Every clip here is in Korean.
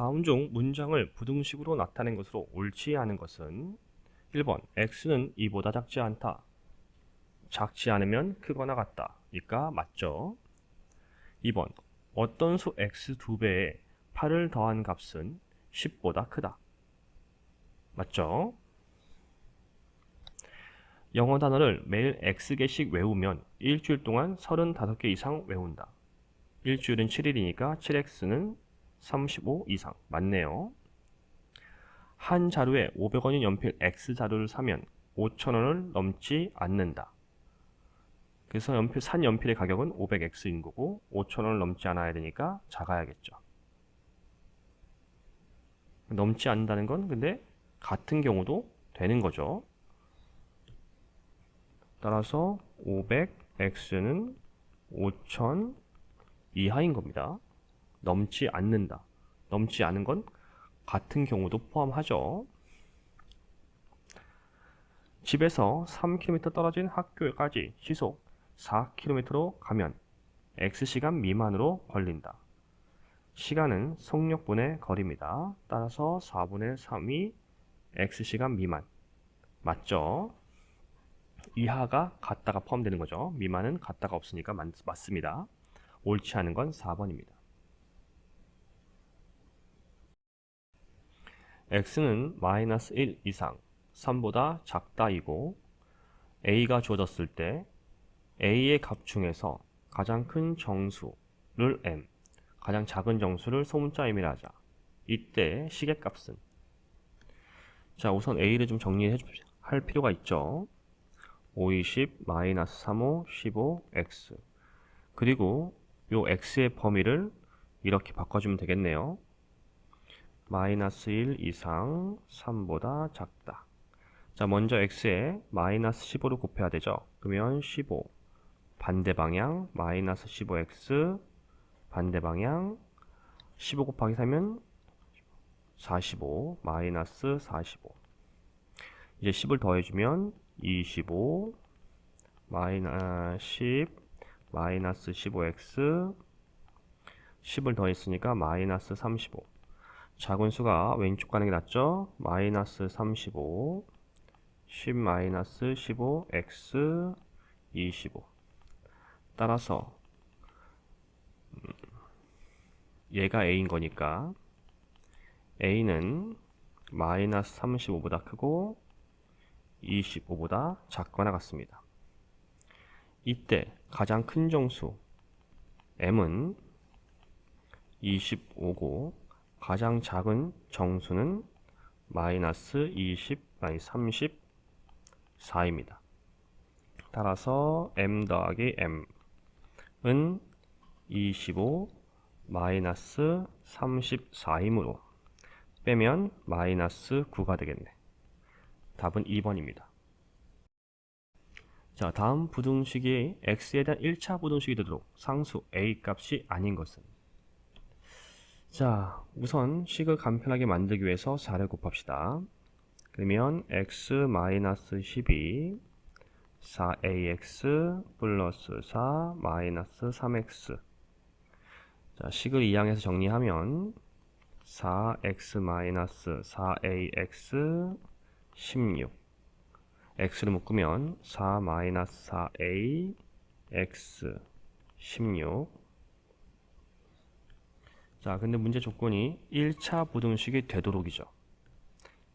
다음 중 문장을 부등식으로 나타낸 것으로 옳지 않은 것은 1번 x는 2보다 작지 않다. 작지 않으면 크거나 같다. 니까 맞죠? 2번 어떤 수 x 2배에 8을 더한 값은 10보다 크다. 맞죠? 영어 단어를 매일 X개씩 외우면 일주일 동안 35개 이상 외운다. 일주일은 7일이니까 7X는 35 이상. 맞네요. 한 자루에 500원인 연필 X 자루를 사면 5,000원을 넘지 않는다. 그래서 연필, 산 연필의 가격은 500X인 거고 5,000원을 넘지 않아야 되니까 작아야겠죠. 넘지 않는다는 건 근데 같은 경우도 되는 거죠. 따라서 500x는 5000 이하인 겁니다. 넘지 않는다. 넘지 않은 건 같은 경우도 포함하죠. 집에서 3km 떨어진 학교까지 시속 4km로 가면 x시간 미만으로 걸린다. 시간은 속력분의 거리입니다. 따라서 4분의 3이 x시간 미만. 맞죠? 이하가 같다가 포함되는 거죠. 미만은 같다가 없으니까 맞, 맞습니다. 옳지 않은 건 4번입니다. X는 마이너스 1 이상 3보다 작다이고 a가 주어졌을 때 a의 값 중에서 가장 큰 정수를 m, 가장 작은 정수를 소문자 m이라 하자. 이때 시계값은 자 우선 a를 좀 정리해 할 필요가 있죠. 5, 20, 마이너스 3, 5, 15, x 그리고 요 x의 범위를 이렇게 바꿔주면 되겠네요. 마이너스 1 이상 3보다 작다. 자 먼저 x에 마이너스 15를 곱해야 되죠. 그러면 15 반대 방향 마이너스 15x 반대 방향 15 곱하기 3면 45 마이너스 45 이제 10을 더해주면 25 마이너스 10 마이너스 15x 10을 더했으니까 마이너스 35 작은 수가 왼쪽 가는 게 낫죠 마이너스 35 10 마이너스 15 x 25 따라서 음, 얘가 a인 거니까 a는 마이너스 35보다 크고 25보다 작거나 같습니다. 이때 가장 큰 정수 m은 25고 가장 작은 정수는 마이너스 20, 아니 34입니다. 따라서 m 더하기 m은 25 마이너스 34이므로 빼면 마이너스 9가 되겠네. 답은 2번입니다. 자, 다음 부등식이 x에 대한 1차 부등식이 되도록 상수 a 값이 아닌 것은 자, 우선 식을 간편하게 만들기 위해서 4를 곱합시다. 그러면 x-12 4ax 플러스 4 마이너스 3x 자, 식을 이항해서 정리하면 4x 마이너스 4ax 16 x를 묶으면 4 마이너스 4a x 16 자, 근데 문제 조건이 1차 부등식이 되도록이죠.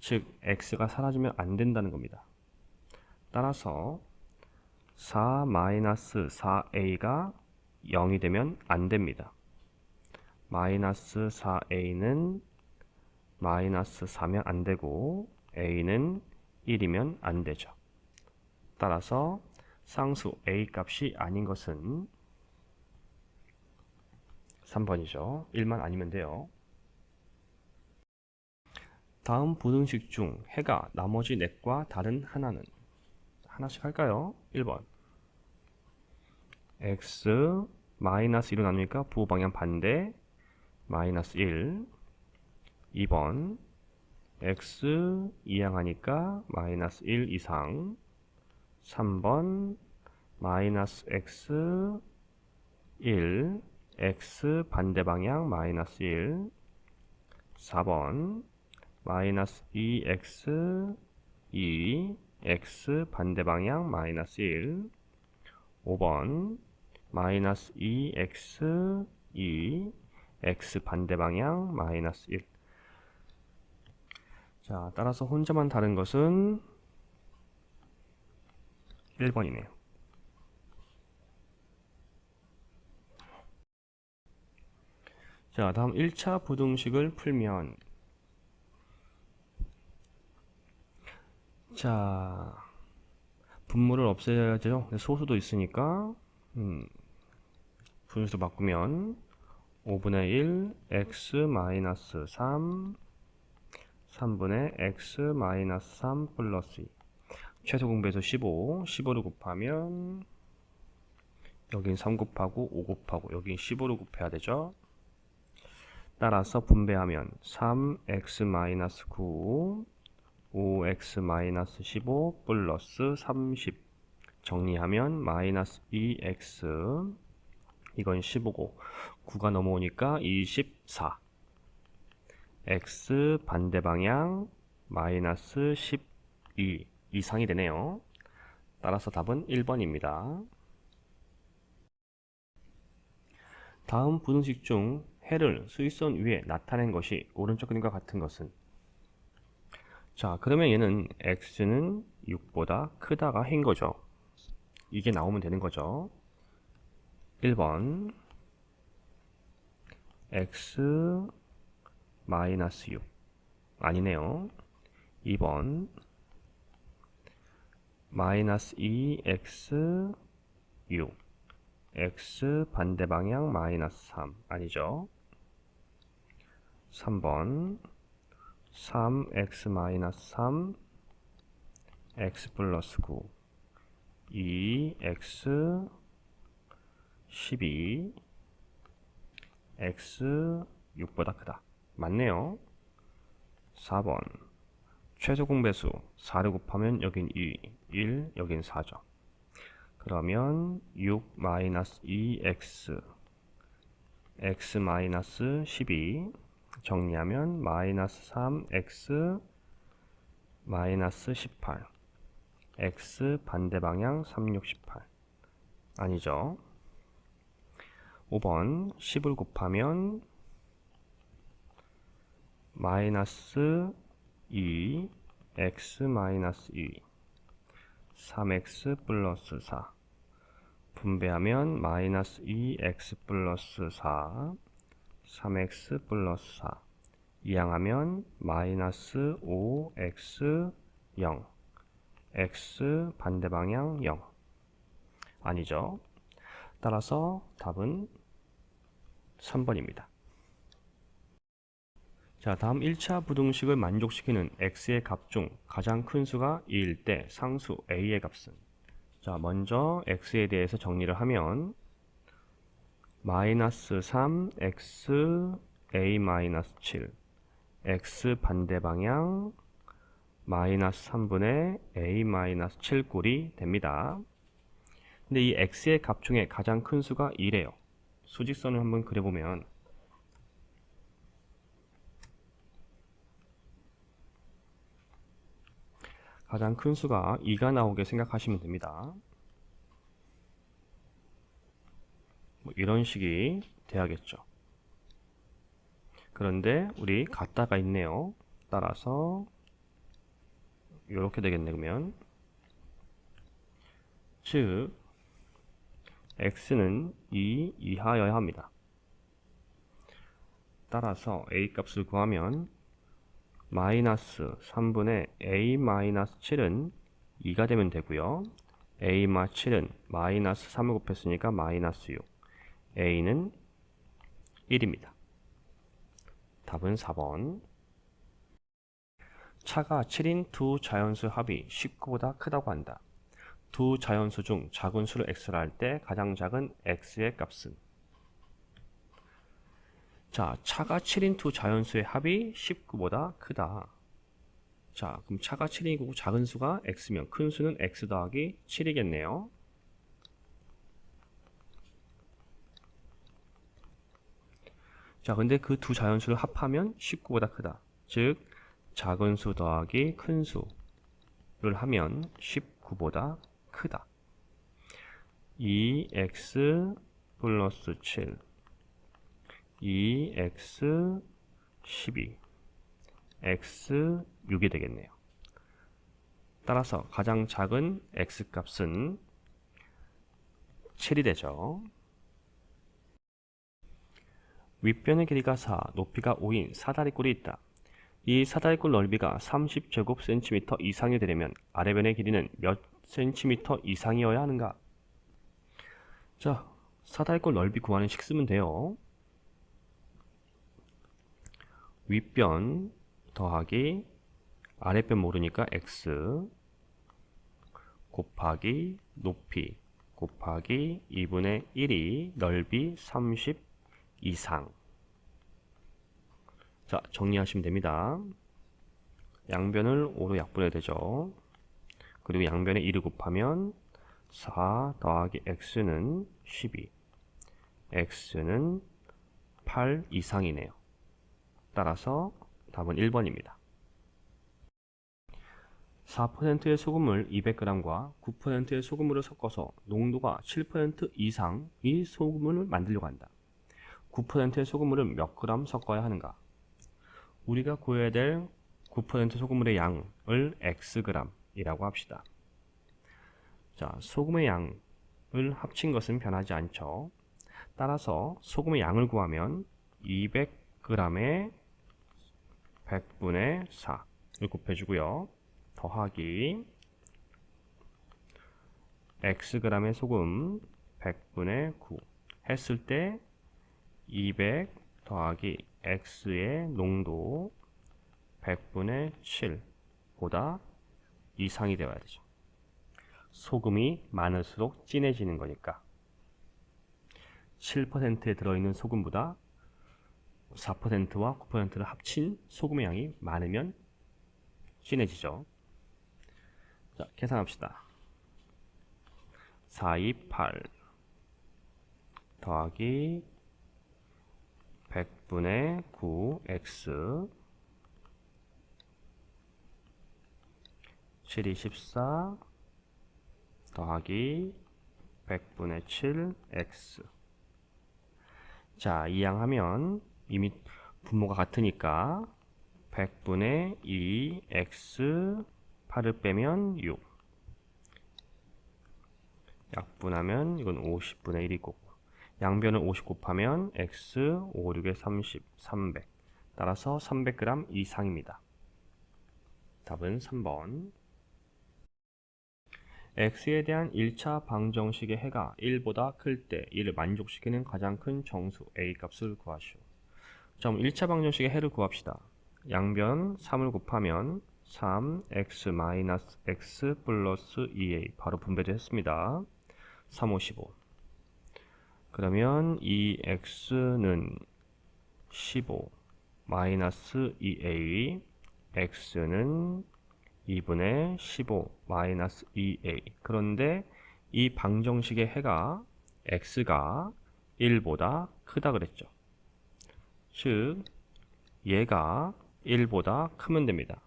즉, x가 사라지면 안 된다는 겁니다. 따라서 4 마이너스 4a가 0이 되면 안 됩니다. 마이너스 4a는 마이너스 4면 안 되고 a는 1이면 안 되죠. 따라서 상수 a 값이 아닌 것은 3번이죠. 1만 아니면 돼요. 다음 부등식 중 해가 나머지 넷과 다른 하나는? 하나씩 할까요? 1번. X 마이너스 1로 나누니까? 부호 방향 반대 마이너스 1 2번. X 이항하니까 마이너스 1 이상. 3번 마이너스 x 1 x 반대 방향 마이너스 1 4번 마이너스 2x 2 x 반대 방향 마이너스 1 5번 마이너스 2x 2 x 반대 방향 마이너스 1 자, 따라서 혼자만 다른 것은 1번이네요. 자, 다음 1차 부등식을 풀면. 자, 분모를 없애야죠. 소수도 있으니까. 음, 분수 바꾸면 5분의 1 x 마이너스 3 3분의 x 마이너스 3 플러스 2 최소 공배수 15 15를 곱하면 여긴 3 곱하고 5 곱하고 여긴 15를 곱해야 되죠 따라서 분배하면 3x 마이너스 9 5x 마이너스 15 플러스 30 정리하면 마이너스 2x 이건 15고 9가 넘어오니까 24 x 반대 방향 마이너스 12 이상이 되네요. 따라서 답은 1번입니다. 다음 부등식 중 해를 수직선 위에 나타낸 것이 오른쪽 그림과 같은 것은? 자 그러면 얘는 x는 6보다 크다가 해인 거죠. 이게 나오면 되는 거죠. 1번. x 마이너스 6 아니네요. 2번. 마이너스 2x 6 x 반대 방향 마이너스 3 아니죠 3번 3x 마이너스 3 x 플러스 9 2x 12 x 6보다 크다 맞네요. 4번 최소 공배수 4를 곱하면 여긴 2, 1, 여긴 4죠. 그러면 6 마이너스 2x x 마이너스 12 정리하면 마이너스 3x 마이너스 18 x 반대 방향 36, 18 아니죠. 5번 10을 곱하면 마이너스 2 x 마이너스 2 3x 플러스 4 분배하면 마이너스 2x 플러스 4 3x 플러스 4 이항하면 마이너스 5x 0 x 반대 방향 0 아니죠? 따라서 답은 3번입니다. 자, 다음 1차 부등식을 만족시키는 x의 값 중 가장 큰 수가 2일 때 상수 a의 값은. 자, 먼저 x에 대해서 정리를 하면 마이너스 3 x a 마이너스 7 x 반대 방향 마이너스 3분의 a 마이너스 7꼴이 됩니다. 근데 이 x의 값 중에 가장 큰 수가 2래요. 수직선을 한번 그려보면 가장 큰 수가 2가 나오게 생각하시면 됩니다. 뭐 이런 식이 돼야겠죠. 그런데 우리 같다가 있네요. 따라서 이렇게 되겠네 그러면 즉 x는 2 이하여야 합니다. 따라서 a 값을 구하면 마이너스 3분의 a 마이너스 7은 2가 되면 되고요. a 마 7은 마이너스 3을 곱했으니까 마이너스 6. A는 1입니다. 답은 4번. 차가 7인 두 자연수 합이 19보다 크다고 한다. 두 자연수 중 작은 수를 x로 할때 가장 작은 x의 값은 자, 차가 7인 두 자연수의 합이 19보다 크다. 자, 그럼 차가 7이고 작은 수가 x면 큰 수는 x 더하기 7이겠네요. 자, 근데 그 두 자연수를 합하면 19보다 크다. 즉, 작은 수 더하기 큰 수를 하면 19보다 크다. 2x 플러스 7 2x 12 x 6이 되겠네요. 따라서 가장 작은 x 값은 7이 되죠. 윗변의 길이가 4, 높이가 5인 사다리꼴이 있다. 이 사다리꼴 넓이가 30제곱센티미터 이상이 되려면 아래변의 길이는 몇 센티미터 이상이어야 하는가? 자, 사다리꼴 넓이 구하는 식 쓰면 돼요. 윗변 더하기 아랫변 모르니까 x 곱하기 높이 곱하기 2분의 1이 넓이 30 이상. 자 정리하시면 됩니다. 양변을 5로 약분해야 되죠. 그리고 양변에 1을 곱하면 4 더하기 x는 12 x는 8 이상이네요. 따라서 답은 1번입니다. 4%의 소금을 200g과 9%의 소금물을 섞어서 농도가 7% 이상의 소금을 만들려고 한다. 9%의 소금물을 몇 그램 섞어야 하는가? 우리가 구해야 될 9% 소금물의 양을 xg이라고 합시다. 자, 소금의 양을 합친 것은 변하지 않죠. 따라서 소금의 양을 구하면 200g에 100분의 4를 곱해주고요. 더하기 xg의 소금 100분의 9 했을 때 200 더하기 x의 농도 100분의 7보다 이상이 되어야 되죠. 소금이 많을수록 진해지는 거니까 7%에 들어있는 소금보다 4%와 9%를 합친 소금의 양이 많으면 진해지죠. 자, 계산합시다. 428 더하기 100분의 9x 7이 14 더하기 100분의 7x 자, 이양 하면 이미 분모가 같으니까 100분의 2x 8을 빼면 6 약분하면 이건 50분의 1이고 양변을 50 곱하면 x 5, 6에 30, 300 따라서 300g 이상입니다. 답은 3번 x에 대한 1차 방정식의 해가 1보다 클 때 이를 만족시키는 가장 큰 정수 a 값을 구하시오. 자, 그럼 1차 방정식의 해를 구합시다. 양변 3을 곱하면 3x 마이너스 x 플러스 2a 바로 분배를 했습니다. 3, 5, 15 그러면 이 x는 15 마이너스 2a x는 2분의 15 마이너스 2a 그런데 이 방정식의 해가 x가 1보다 크다 그랬죠. 즉 얘가 1보다 크면 됩니다.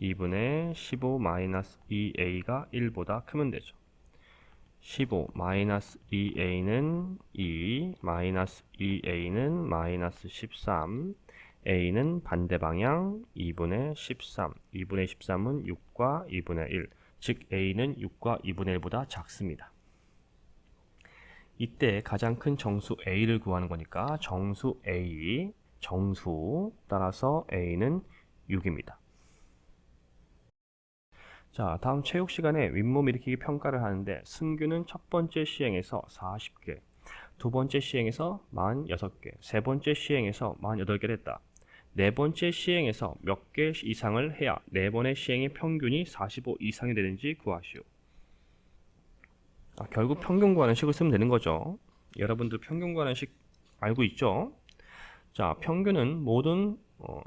2분의 15 마이너스 2a가 1보다 크면 되죠. 15 마이너스 2a는 2 마이너스 2a는 마이너스 13 a는 반대 방향 2분의 13 2분의 13은 6과 2분의 1 즉 a는 6과 2분의 1보다 작습니다. 이때 가장 큰 정수 a를 구하는 거니까 정수 a 정수 따라서 a는 6입니다. 자, 다음 체육 시간에 윗몸 일으키기 평가를 하는데 승규는 첫 번째 시행에서 40개, 두 번째 시행에서 46개, 세 번째 시행에서 48개를 했다. 네 번째 시행에서 몇 개 이상을 해야 네 번의 시행의 평균이 45 이상이 되는지 구하시오. 아, 결국 평균 구하는 식을 쓰면 되는 거죠. 여러분들 평균 구하는 식 알고 있죠? 자, 평균은 모든 어,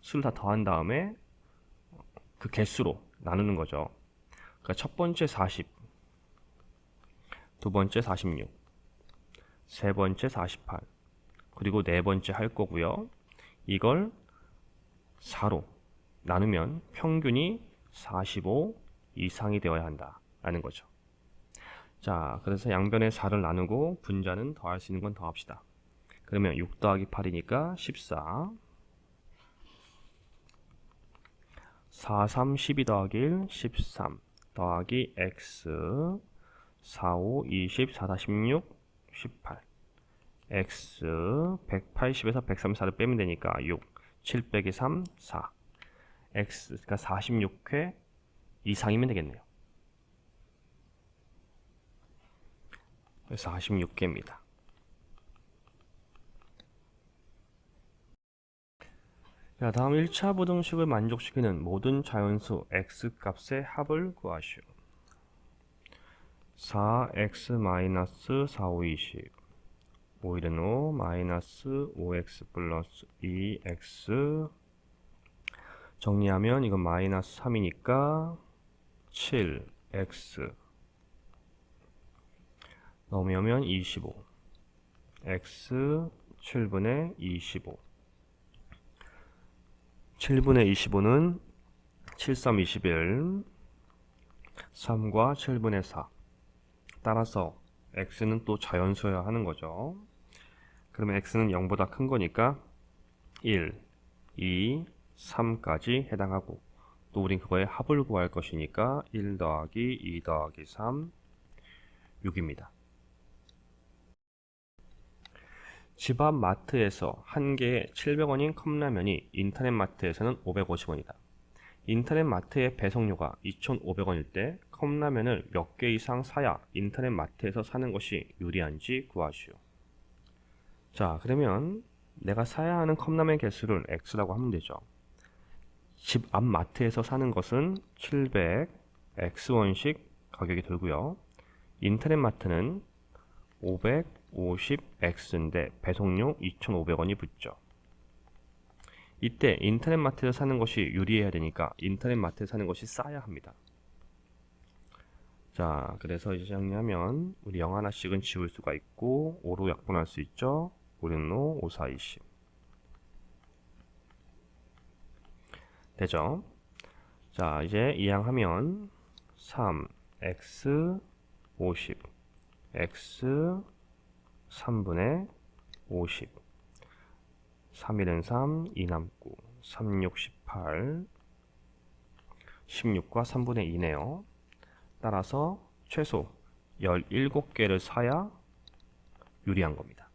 수를 다 더한 다음에 그 개수로 나누는 거죠. 그러니까 첫 번째 40, 두 번째 46, 세 번째 48, 그리고 네 번째 할 거고요. 이걸 4로 나누면 평균이 45 이상이 되어야 한다라는 거죠. 자, 그래서 양변에 4를 나누고 분자는 더할 수 있는 건 더합시다. 그러면 6 더하기 8이니까 14 4, 3, 12 더하기 1, 13 더하기 x 4, 5, 20, 4, 4, 16, 18 x 180에서 134를 빼면 되니까 6 7 빼기 3, 4 x가 46회 이상이면 되겠네요. 46회입니다 자, 다음 1차 부등식을 만족시키는 모든 자연수 x 값의 합을 구하시오. 4x 4, 5, 20 5일은 5 마이너스 5x 플러스 2x 정리하면 이건 마이너스 3이니까 7x 넣으면 25 x 7분의 25 7분의 25는 7, 3, 21 3과 7분의 4 따라서 x는 또 자연수여야 하는 거죠. 그러면 x는 0보다 큰 거니까 1, 2, 3까지 해당하고 또 우린 그거의 합을 구할 것이니까 1 더하기 2 더하기 3 6입니다 집 앞 마트에서 한 개에 700원인 컵라면이 인터넷 마트에서는 550원이다. 인터넷 마트의 배송료가 2,500원일 때 컵라면을 몇 개 이상 사야 인터넷 마트에서 사는 것이 유리한지 구하시오. 자, 그러면 내가 사야 하는 컵라면 개수를 x라고 하면 되죠. 집 앞 마트에서 사는 것은 700 x원씩 가격이 들고요. 인터넷 마트는 550x인데 배송료 2,500원이 붙죠. 이때 인터넷 마트에서 사는 것이 유리해야 되니까 인터넷 마트에서 사는 것이 싸야 합니다. 자, 그래서 이제 정리하면 우리 0 하나씩은 지울 수가 있고 5로 약분할 수 있죠. 5는 5, 4, 20 되죠. 자, 이제 이항하면 3, x 50 x 3분의 50 3일은 3, 2 남고. 3, 6, 18 16과 3분의 2네요. 따라서 최소 17개를 사야 유리한 겁니다.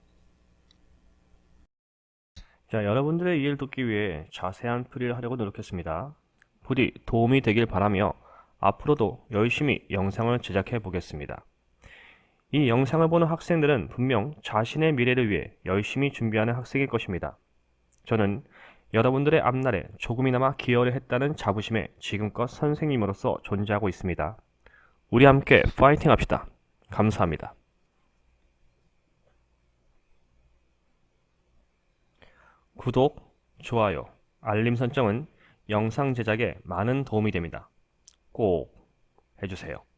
자 여러분들의 이해를 돕기 위해 자세한 풀이를 하려고 노력했습니다. 부디 도움이 되길 바라며 앞으로도 열심히 영상을 제작해 보겠습니다 이 영상을 보는 학생들은 분명 자신의 미래를 위해 열심히 준비하는 학생일 것입니다. 저는 여러분들의 앞날에 조금이나마 기여를 했다는 자부심에 지금껏 선생님으로서 존재하고 있습니다. 우리 함께 파이팅 합시다. 감사합니다. 구독, 좋아요, 알림 설정은 영상 제작에 많은 도움이 됩니다. 꼭 해주세요.